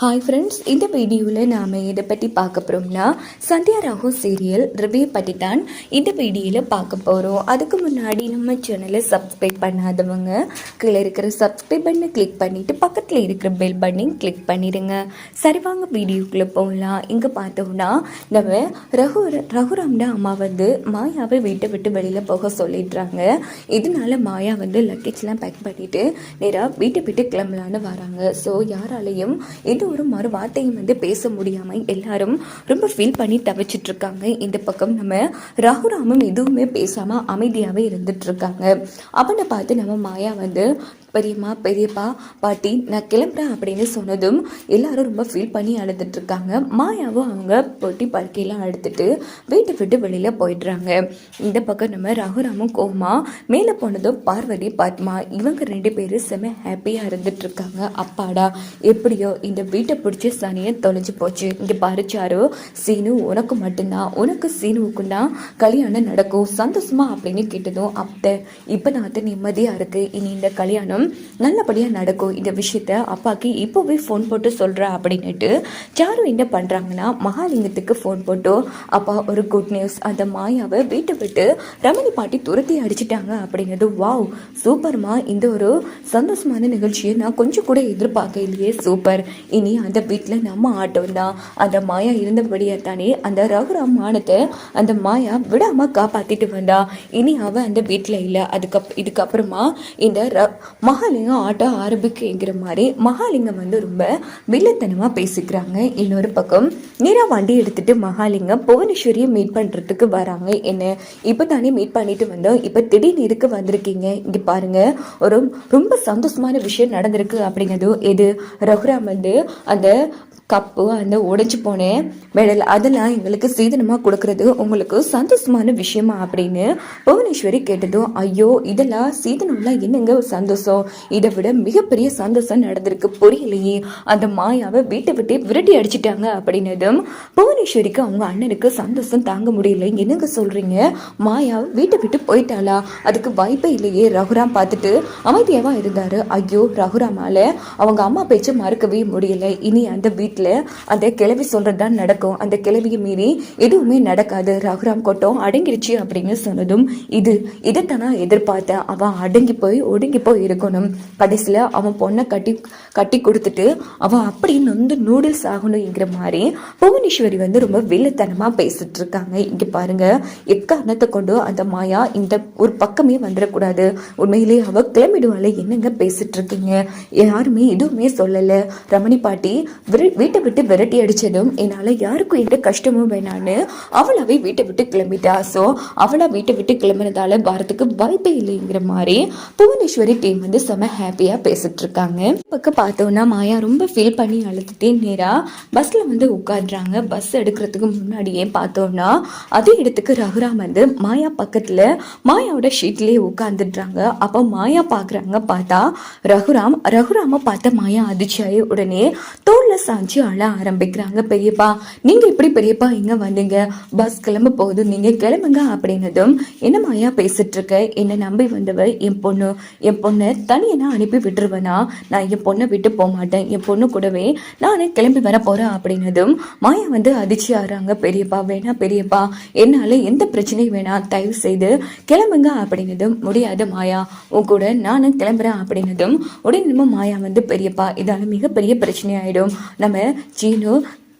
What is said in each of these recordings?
Hi friends இந்த வீடியோவில் நாம் எதை பற்றி பார்க்க போகிறோம்னா சந்தியா ராகு சீரியல் ரிவ்யூ பற்றி தான் இந்த வீடியோவில் பார்க்க போகிறோம் அதுக்கு முன்னாடி நம்ம சேனலை சப்ஸ்கிரைப் பண்ணாதவங்க கீழே இருக்கிற சப்ஸ்கிரைப் பண்ணை கிளிக் பண்ணிவிட்டு பக்கத்தில் இருக்கிற பெல் பட்டனையும் கிளிக் பண்ணிடுங்க. சரி வாங்க வீடியோக்குள்ளே போகலாம் இங்கே பார்த்தோம்னா நம்ம ரகு ரகுராம்ட அம்மா வந்து மாயாவை வீட்டை விட்டு வெளியில் போக சொல்லிடுறாங்க. இதனால மாயா வந்து லக்கேஜ்லாம் பேக் பண்ணிவிட்டு நேராக வீட்டை விட்டு கிளம்பலான்னு வராங்க. ஸோ யாராலையும் இது ஒரு மறு வார்த்தையும் வந்து பேச முடியாமல் எல்லாரும் ரொம்ப ஃபீல் பண்ணி தவிச்சிட்டு இருக்காங்க இந்த பக்கம் நம்ம ரகுராமும் எதுவுமே பேசாமல் அமைதியாகவே இருந்துட்டு இருக்காங்க அவனை பார்த்து நம்ம மாயா வந்து பெரியம்மா பெரியப்பா பாட்டி நான் கிளம்புறேன் அப்படின்னு சொன்னதும் எல்லாரும் ரொம்ப ஃபீல் பண்ணி அழுதுட்டு இருக்காங்க. மாயாவும் அவங்க பொட்டி படுக்கையெல்லாம் அழுத்துட்டு வீட்டை விட்டு வெளியில் போயிடுறாங்க. இந்த பக்கம் நம்ம ரகுராமும் கோமா மேலே போனதும் பார்வதி பத்மா இவங்க ரெண்டு பேரும் செம ஹாப்பியாக இருந்துட்டு இருக்காங்க. அப்பாடா எப்படியோ இந்த வீட்டை பிடிச்சி சனியை தொலைஞ்சு போச்சு. இங்கே பறிச்சாரோ சீனு உனக்கு மட்டும்தான் உனக்கு சீனுவுக்கும் தான் கல்யாணம் நடக்கும். சந்தோஷமா அப்படின்னு கேட்டதும் அத்தை இப்போ நான் நிம்மதியாக இருக்குது இனி இந்த கல்யாணம் நல்லபடியாக நடக்கும் இந்த விஷயத்த அப்பாக்கு இப்போவே ஃபோன் போட்டு சொல்கிறா அப்படின்னுட்டு சாரு என்ன பண்ணுறாங்கன்னா மகாலிங்கத்துக்கு ஃபோன் போட்டு அப்பா ஒரு குட் நியூஸ் அந்த மாயாவை வீட்டை விட்டு ரமணி பாட்டி துரத்தி அடிச்சிட்டாங்க அப்படிங்கிறது வாவ் சூப்பர்மா. இந்த ஒரு சந்தோஷமான நிகழ்ச்சியை நான் கொஞ்சம் கூட எதிர்பார்க்கலையே சூப்பர். இனி அந்த வீட்டில் நம்ம ஆட்டம் தான். அந்த மாயா இருந்தபடியாக தானே அந்த ரகுராம் மானத்தை அந்த மாயா விடாமல் காப்பாற்றிட்டு வந்தா. இனி அவள் அந்த வீட்டில் இல்லை. அதுக்கப் இதுக்கப்புறமா இந்த ர மகாலிங்கம் ஆட்டோ ஆரம்பிக்குங்கிற மாதிரி மகாலிங்கம் வந்து ரொம்ப வில்லத்தனமாக பேசிக்கிறாங்க. இன்னொரு பக்கம் நீரா வண்டி எடுத்துகிட்டு மகாலிங்கம் புவனேஸ்வரியை மீட் பண்ணுறதுக்கு வராங்க. என்ன? இப்போ தானே மீட் பண்ணிட்டு வந்தோம். இப்போ திடீர்னு இருக்கு வந்திருக்கீங்க? இங்கே பாருங்கள் ஒரு ரொம்ப சந்தோஷமான விஷயம் நடந்திருக்கு அப்படிங்கிறதும் எது? ரகுராம் வந்து அந்த கப்பு அந்த உடைஞ்சு போனேன் மெடல் அதெல்லாம் எங்களுக்கு சீதனமாக கொடுக்கறது உங்களுக்கு சந்தோஷமான விஷயமா அப்படின்னு புவனேஸ்வரி கேட்டதும் ஐயோ இதெல்லாம் சீதனம்லாம் என்னங்க ஒரு சந்தோஷம்? இதை விட மிகப்பெரிய சந்தோஷம் நடந்திருக்கு புரியலையே. அந்த மாயாவை வீட்டை விட்டு விரட்டி அடிச்சிட்டாங்க அப்படின்னதும் புவனேஸ்வரிக்கு அவங்க அண்ணனுக்கு சந்தோஷம் தாங்க முடியல. என்னங்க சொல்கிறீங்க மாயா வீட்டை விட்டு போயிட்டாளா? அதுக்கு வாய்ப்பே இல்லையே. ரகுராம் பார்த்துட்டு அமைதியாக இருந்தார். ஐயோ ரகுராமால் அவங்க அம்மா பேச்சை மறக்கவே முடியல. இனி அந்த வீட்டில் அந்த கிழவி சொல்கிறது தான் நடக்கும். அந்த கிழவியை மீறி எதுவுமே நடக்காது. ரகுராம் கொட்டம் அடங்கிருச்சு அப்படின்னு சொன்னதும் இது. இதைத்தான் நான் எதிர்பார்த்தேன் அவன் அடங்கி போய் ஒடுங்கி போய் இருக்கணும். கடைசியில் அவன் பொண்ணை கட்டி கட்டி கொடுத்துட்டு அவன் அப்படி நொந்து நூடுல்ஸ் ஆகணுங்கிற மாதிரி புவனேஸ்வரி வந்து ரொம்ப வில்லத்தனமாக பேசிட்டு இருக்காங்க. இங்கே பாருங்க. எக்காரணத்தை கொண்டு அந்த மாயா இந்த ஒரு பக்கமே வந்துடக்கூடாது. உண்மையிலே அவ கிளம்பிடுவாள். என்னங்க பேசிட்டு இருக்கீங்க? யாருமே எதுவுமே சொல்லலை. ரமணி பாட்டி வீட்டை விட்டு விரட்டி அடித்ததும் என்னால் யாருக்கும் எந்த கஷ்டமும் வேணான்னு அவளாவே வீட்டை விட்டு கிளம்பிட்டா. ஸோ அவளாக வீட்டை விட்டு கிளம்புனதால பாரத்துக்கு வாய்ப்பே இல்லைங்கிற மாதிரி புவனேஸ்வரி டீம் வந்து செம ஹாப்பியாக பேசிட்டு இருக்காங்க பக்கம் பார்த்தோன்னா மாயா ரொம்ப ஃபீல் பண்ணி அழுதுட்டே நேராக பஸ்ஸில் வந்து உட்காடுறாங்க பஸ் எடுக்கிறதுக்கு முன்னாடியே பார்த்தோம்னா அதே இடத்துக்கு ரகுராம் வந்து மாயா பக்கத்தில் மாயாவோட ஷீட்லேயே உட்காந்துடுறாங்க அப்போ மாயா பார்க்குறாங்க பார்த்தா ரகுராம் ரகுராமை பார்த்த மாயா அதிர்ச்சியாகி உடனே தோளில் சாஞ்சு அழ ஆரம்பிக்கிறாங்க பெரியப்பா. நீங்கள் இப்படி பெரியப்பா எங்கே வந்தீங்க? பஸ் கிளம்ப போகுது நீங்கள் கிளம்புங்க அப்படின்னதும் என்ன மாயா பேசிட்டு இருக்க? என்னை நம்பி வந்தவ? என் பொண்ணு என் பொண்ணை தனியாக நான் அனுப்பி விட்டுருவேனா? நான் என் பொண்ணை விட்டு போக மாட்டேன். என் பொண்ணு கூடவே நானே கிளம்பி வர போகிறேன் அப்படின்னதும் மாயா வந்து அதிர்ச்சி ஆறாங்க பெரியப்பா வேணா பெரியப்பா என்னால் எந்த பிரச்சனையும் வேணாம் தயவு செய்து கிளம்புங்க அப்படின்னதும் முடியாது மாயா. உன் கூட நானும் கிளம்புறேன் அப்படின்னதும் உடனே மாயா வந்து பெரியப்பா இதால மிகப்பெரிய பிரச்சனை ஆகிடும் நம்ம ஜீனு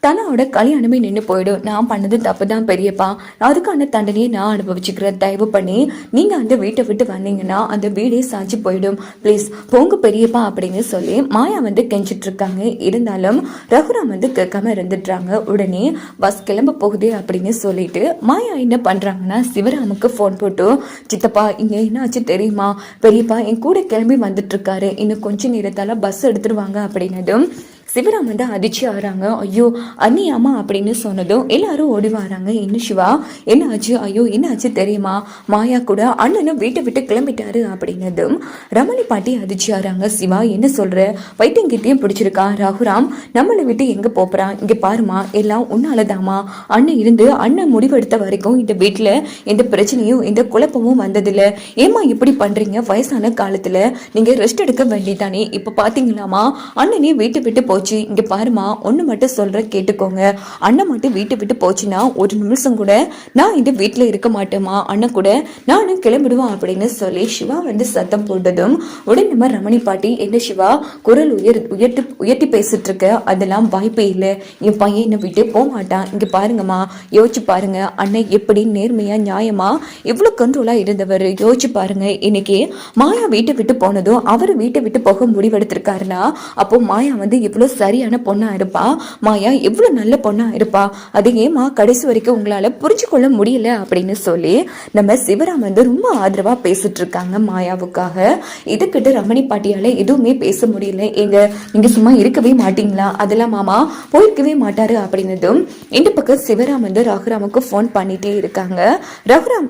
தன்னோட கல்யாணமே நின்று போயிடும். நான் பண்ணது தப்பு தான் பெரியப்பா. அதுக்கான தண்டனையை நான் அனுபவிச்சுக்கிறேன். தயவு பண்ணி நீங்கள் அந்த வீட்டை விட்டு வந்தீங்கன்னா அந்த வீடே சாஞ்சு போயிடும். ப்ளீஸ் போங்க பெரியப்பா அப்படின்னு சொல்லி மாயா வந்து கெஞ்சிட்டு இருக்காங்க இருந்தாலும் ரகுராம் வந்து கேட்காம இருந்துடுறாங்க. உடனே பஸ் கிளம்ப போகுது அப்படின்னு சொல்லிட்டு மாயா என்ன பண்ணுறாங்கன்னா சிவராமுக்கு ஃபோன் போட்டு சித்தப்பா இங்கே என்னாச்சு தெரியுமா? பெரியப்பா என் கூட கிளம்பி வந்துட்டு இருக்காரு இன்னும் கொஞ்சம் நேரத்தால் பஸ் எடுத்துருவாங்க அப்படின்னதும் சிவராம் வந்து அதிர்ச்சி ஆகிறாங்க. ஐயோ அண்ணி அம்மா அப்படின்னு சொன்னதும் எல்லாரும் ஓடி வராங்க. என்ன சிவா? என்ன ஆச்சு? ஐயோ என்ன ஆச்சு தெரியுமா? மாயா கூட அண்ணனும் வீட்டை விட்டு கிளம்பிட்டாரு அப்படின்னதும் ரமணி பாட்டி அதிர்ச்சி ஆறாங்க சிவா என்ன சொல்ற? வைத்தியம் கிட்டேயும் பிடிச்சிருக்கா? ரகுராம் நம்மளை விட்டு எங்க போகிறான் இங்க பாருமா எல்லாம் உன்னாலதாமா அண்ணன் இருந்து அண்ணன் முடிவெடுத்த வரைக்கும் இந்த வீட்டுல எந்த பிரச்சனையும் எந்த குழப்பமும் வந்ததில்ல. ஏமா இப்படி பண்றீங்க? வயசான காலத்துல நீங்க ரெஸ்ட் எடுக்க வேண்டியதானே இப்ப பாத்தீங்களாமா அண்ணனே வீட்டை விட்டு போச்சு. போச்சு. இங்கே பாருமா ஒன்று மட்டும் சொல்கிறேன் கேட்டுக்கோங்க. அண்ணன் மட்டும் வீட்டை விட்டு போச்சுன்னா ஒரு நிமிஷம் கூட நான் இந்த வீட்டில் இருக்க மாட்டேமா அண்ணன் கூட நானும் கிளம்பிடுவேன் அப்படின்னு சொல்லி சிவா வந்து சத்தம் போட்டதும் உடனே நம்ம ரமணி பாட்டி என்ன சிவா குரல் உயர் உயர்த்தி உயர்த்தி பேசிட்டு இருக்க? அதெல்லாம் வாய்ப்பே இல்லை. என் பையன் என்னை விட்டு போக மாட்டான். இங்க பாருங்கம்மா யோசிச்சு பாருங்க. அண்ணன் எப்படி நேர்மையா நியாயமா இவ்வளவு கண்ட்ரோலாக இருந்தவர்? யோசிச்சு பாருங்க. இன்னைக்கு மாயா வீட்டை விட்டு போனதும் அவர் வீட்டை விட்டு போக முடிவெடுத்திருக்காருன்னா அப்போ மாயா வந்து சரியான பொண்ணா இருப்பா? மாயா எவ்வளவு நல்ல பொண்ணா இருப்பா? அது ஏமா கடைசி வரைக்கும் உங்களால புரிஞ்சு கொள்ள முடியல அப்படின்னு சொல்லி நம்ம சிவராம் வந்து ரொம்ப ஆதரவா பேசிட்டு இருக்காங்க மாயாவுக்காக. இதுக்கிட்ட ரமணி பாட்டியால எதுவுமே பேச முடியல. எங்க நீங்க சும்மா இருக்கவே மாட்டீங்களா? அதெல்லாம் மாமா போயிருக்கவே மாட்டாரு அப்படின்னதும் இந்த பக்கம் சிவராம் வந்து ரகுராமுக்கு ஃபோன் பண்ணிட்டே இருக்காங்க. ரகுராம்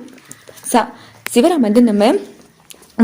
சா சிவராம் வந்து நம்ம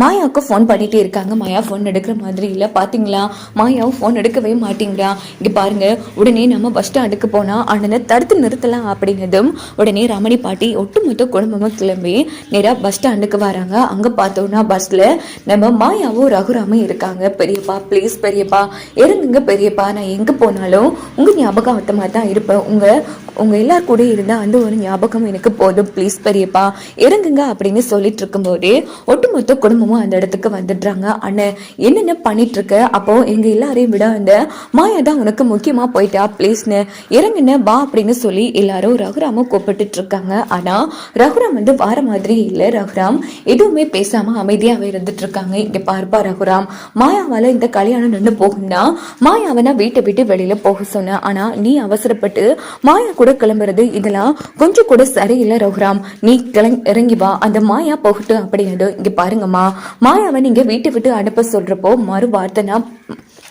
மாயாவுக்கு ஃபோன் பண்ணிகிட்டே இருக்காங்க. மாயா ஃபோன் எடுக்கிற மாதிரி இல்லை. பார்த்தீங்களா மாயாவும் ஃபோன் எடுக்கவே மாட்டேங்கிறா. இங்கே பாருங்கள் உடனே நம்ம பஸ் ஸ்டாண்டுக்கு போனால் அண்ணனை தடுத்து நிறுத்தலாம் அப்படின்னதும் உடனே ரமணி பாட்டி ஒட்டுமொத்த குடும்பமும் கிளம்பி நேராக பஸ் ஸ்டாண்டுக்கு வராங்க. அங்கே பார்த்தோன்னா பஸ்ஸில் நம்ம மாயாவும் ரகுராமும் இருக்காங்க. பெரியப்பா ப்ளீஸ் பெரியப்பா இறங்குங்க பெரியப்பா. நான் எங்கே போனாலும் உங்கள் ஞாபகம் தான் இருப்பேன். உங்கள் உங்கள் எல்லார் கூட இருந்தால் அந்த ஒரு ஞாபகம் எனக்கு போதும். ப்ளீஸ் பெரியப்பா இறங்குங்க அப்படின்னு சொல்லிட்டு இருக்கும்போதே ஒட்டுமொத்த குடும்பமும் அந்த இடத்துக்கு வந்துடுறாங்க. அண்ணன் என்னென்ன பண்ணிட்டு இருக்க அப்போ எங்க எல்லாரையும் விட அந்த மாயா தான் உனக்கு முக்கியமா போயிட்டா? ப்ளீஸ்னு இறங்குன வா அப்படின்னு சொல்லி எல்லாரும் ரகுராம கூப்பிட்டுட்டு இருக்காங்க ஆனா ரகுராம் வந்து வார மாதிரி இல்லை. ரகுராம் எதுவுமே பேசாம அமைதியாவே இருந்துட்டு இருக்காங்க இங்க பார்ப்பா ரகுராம் மாயாவால இந்த கல்யாணம் நின்று போகும்னா மாயாவை நான் வீட்டை விட்டு வெளியில போக சொன்னேன். ஆனா நீ அவசரப்பட்டு மாயா கூட கிளம்புறது இதெல்லாம் கொஞ்சம் கூட சரியில்லை ரகுராம். நீ கிளங் இறங்கி வா. அந்த மாயா போகட்டும் அப்படின்னு. இங்க பாருங்கம்மா மாயாவை நீங்கள் வீட்டை விட்டு அனுப்ப சொல்றப்போ மறு வார்த்தைனா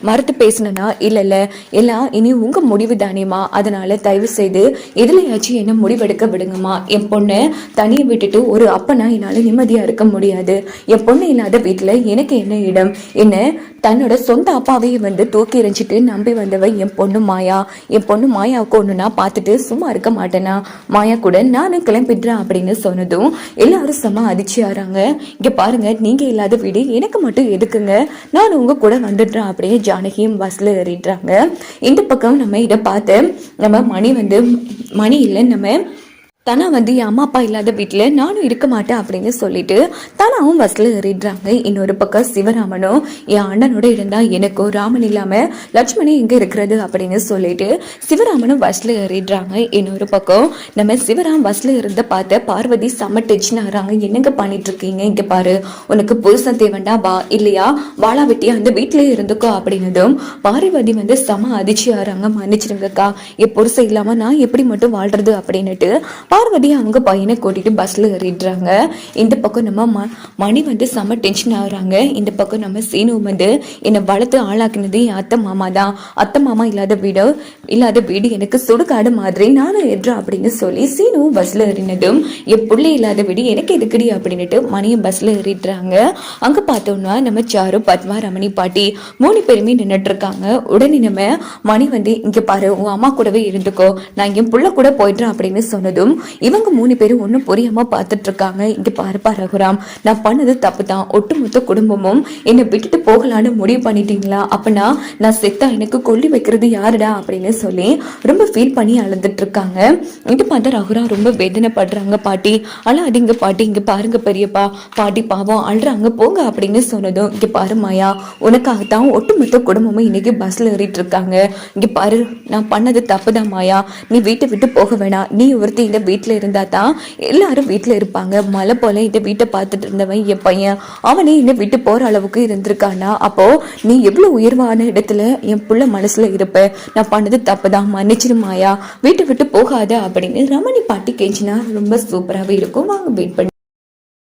மறுத்து பேசினா இல்லை இல்லை. எல்லாம் இனி உங்கள் முடிவு தானேம்மா. அதனால் தயவு செய்து எதுலையாச்சும் என்ன முடிவெடுக்க விடுங்கம்மா. என் பொண்ணை தனியை விட்டுட்டு ஒரு அப்பனா என்னால் நிம்மதியாக இருக்க முடியாது. என் பொண்ணு இல்லாத வீட்டில் எனக்கு என்ன இடம்? என்ன தன்னோட சொந்த அப்பாவையே வந்து தூக்கி எறிஞ்சிட்டு நம்பி வந்தவ என் பொண்ணு மாயா என் பொண்ணு மாயாவுக்கு ஒண்ணுனா பார்த்துட்டு சும்மா இருக்க மாட்டேனா? மாயா கூட நானும் கிளம்பிடுறேன் அப்படின்னு சொன்னதும் எல்லாரும் செம்ம அதிர்ச்சி ஆறாங்க. இங்கே பாருங்க நீங்கள் இல்லாத வீடு எனக்கு மட்டும் எதுக்குங்க? நான் உங்கள் கூட வந்துடுறேன் அப்படியே ஜானகியும் பஸ்ஸில் ஏறிடுறாங்க. இந்த பக்கம் நம்ம இதை பார்த்து நம்ம மணி வந்து மணி இல்லை நம்ம தனா வந்து என் அம்மா அப்பா இல்லாத வீட்டில் நானும் இருக்க மாட்டேன் அப்படின்னு சொல்லிட்டு தனாவும் பஸ்ஸில் ஏறிடுறாங்க. இன்னொரு பக்கம் சிவராமனும் என் அண்ணனோட இருந்தால் எனக்கும் ராமன் இல்லாமல் லட்சுமணி எங்கே இருக்கிறது அப்படின்னு சொல்லிட்டு சிவராமனும் பஸ்ஸில் ஏறிடுறாங்க. இன்னொரு பக்கம் நம்ம சிவராம் பஸ்ஸில் இருந்த பார்த்த பார்வதி செம்ம டென்ஷன் ஆகிறாங்க என்னங்க பண்ணிட்டு இருக்கீங்க? இங்கே பாரு உனக்கு புருஷன் தேவண்டா? வா இல்லையா? வாழா வெட்டியா அந்த வீட்டிலே இருந்துக்கோ அப்படின்னதும் பார்வதி வந்து செம அதிர்ச்சி ஆகிறாங்க மன்னிச்சிருங்கக்கா என் புருஷன் இல்லாமல் நான் எப்படி மட்டும் வாழ்றது அப்படின்னுட்டு பார்வதி அவங்க பையனை கூட்டிகிட்டு பஸ்ஸில் ஏறிடுறாங்க. இந்த பக்கம் நம்ம ம மணி வந்து செம்ம டென்ஷன் ஆகுறாங்க. இந்த பக்கம் நம்ம சீனு வந்து என்னை வளர்த்து ஆளாக்குனது என் அத்தை மாமா தான். அத்தை மாமா இல்லாத வீடோ இல்லாத வீடு எனக்கு சுடுகாடு மாதிரி. நானும் ஏறுறேன் அப்படின்னு சொல்லி சீனுவும் பஸ்ஸில் ஏறினதும் என் பிள்ளை இல்லாத வீடு எனக்கு எதுக்குடி? அப்படின்னுட்டு மணியும் பஸ்ஸில் ஏறிடுறாங்க. அங்கே பார்த்தோம்னா நம்ம சாரு பத்மா ரமணி பாட்டி மூணு பேருமே நின்றுட்டு இருக்காங்க. உடனே நம்ம மணி வந்து இங்கே பாரு உன் அம்மா கூடவே இருந்துக்கோ. நான் என் புள்ள கூட போயிடுறேன் அப்படின்னு சொன்னதும் இவங்க மூணு பேரும் ஒன்றும் புரியாம பார்த்துட்டு இருக்காங்க இங்க பாருப்பா ரகுராம். நான் பண்ணது தப்பு தான். ஒட்டுமொத்த குடும்பமும் என்னை விட்டுட்டு போகலான்னு முடிவு பண்ணிட்டீங்களா? அப்படின்னா நான் செத்தா எனக்கு கொல்லி வைக்கிறது யாருடா அப்படின்னு சொல்லி ரொம்ப ஃபீல் பண்ணி அழுதுட்டு இருக்காங்க இங்க பார்த்தா ரகுராம் ரொம்ப வேதனைப்படுறாங்க பாட்டி. அழாதீங்க பாட்டி. இங்க பாருங்க பெரியப்பா. பாட்டி பாவம் அழுறாங்க போங்க அப்படின்னு சொன்னதும் இங்க பாரு மாயா. உனக்காகத்தான் ஒட்டுமொத்த குடும்பமும் இன்னைக்கு பஸ்ல ஏறிட்டு இருக்காங்க இங்க பாரு நான் பண்ணது தப்புதான் மாயா. நீ வீட்டை விட்டு போக வேணாம். நீ ஒருத்தி இந்த வீட்டில் இருந்தா தான் எல்லாரும் வீட்டில் இருப்பாங்க. மழை போல இந்த வீட்டை பார்த்துட்டு இருந்தவன் என் பையன். அவனே என்னை விட்டு போகிற அளவுக்கு இருந்திருக்கானா? அப்போ நீ எவ்வளவு உயர்வான இடத்துல என் பிள்ளை மனசுல இருப்ப? நான் பண்ணது தப்பு தான் மன்னிச்சிருமாயா வீட்டை விட்டு போகாத அப்படின்னு ரமணி பாட்டி கேஞ்சினா. ரொம்ப சூப்பராகவே இருக்கும். வாங்க வெயிட் பண்ணி